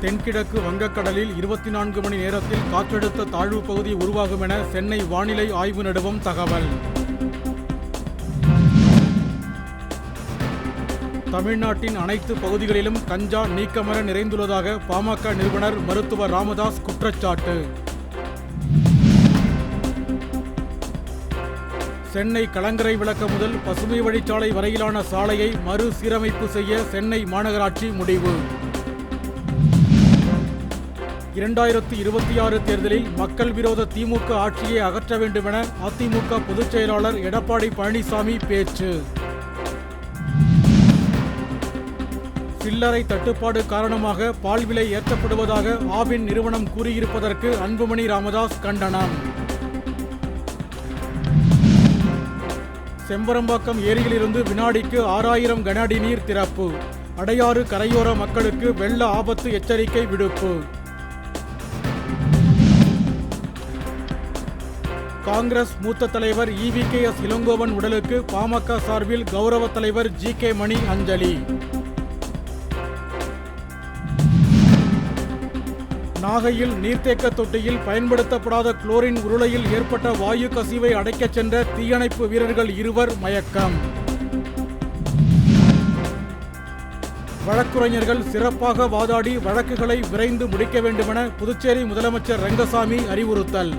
தென்கிழக்கு வங்கக்கடலில் இருபத்தி நான்கு மணி நேரத்தில் காற்றழுத்த தாழ்வு பகுதி உருவாகும் என சென்னை வானிலை ஆய்வு நடுவம் தகவல். தமிழ்நாட்டின் அனைத்து பகுதிகளிலும் கஞ்சா நீக்கமர நிறைந்துள்ளதாக பாமக நிறுவனர் மருத்துவர் ராமதாஸ் குற்றச்சாட்டு. சென்னை கலங்கரை விளக்க முதல் பசுமை வழிச்சாலை வரையிலான சாலையை மறுசீரமைப்பு செய்ய சென்னை மாநகராட்சி முடிவு. இரண்டாயிரத்தி இருபத்தி ஆறு தேர்தலில் மக்கள் விரோத திமுக ஆட்சியை அகற்ற வேண்டுமென அதிமுக பொதுச் செயலாளர் எடப்பாடி பழனிசாமி பேச்சு. சில்லறை தட்டுப்பாடு காரணமாக பால் விலை ஏற்றப்படுவதாக ஆவின் நிறுவனம் கூறியிருப்பதற்கு அன்புமணி ராமதாஸ் கண்டனம். செம்பரம்பாக்கம் ஏரியிலிருந்து வினாடிக்கு ஆறாயிரம் கனஅடி நீர் திறப்பு. அடையாறு கரையோர மக்களுக்கு வெள்ள ஆபத்து எச்சரிக்கை விடுப்பு. காங்கிரஸ் மூத்த தலைவர் இவி கே எஸ் இளங்கோவன் உடலுக்கு பாமக சார்பில் கௌரவ தலைவர் ஜி கே மணி அஞ்சலி. நாகையில் நீர்த்தேக்க தொட்டியில் பயன்படுத்தப்படாத குளோரின் உருளையில் ஏற்பட்ட வாயு கசிவை அடைக்கச் சென்ற தீயணைப்பு வீரர்கள் இருவர் மயக்கம். வழக்குரைஞர்கள் சிறப்பாக வாதாடி வழக்குகளை விரைந்து முடிக்க வேண்டுமென புதுச்சேரி முதலமைச்சர் ரங்கசாமி அறிவுறுத்தல்.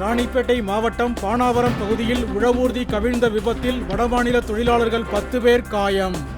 ராணிப்பேட்டை மாவட்டம் பானாவரம் பகுதியில் உழவூர்தி கவிழ்ந்த விபத்தில் வடமாநில தொழிலாளர்கள் பத்து பேர் காயம்.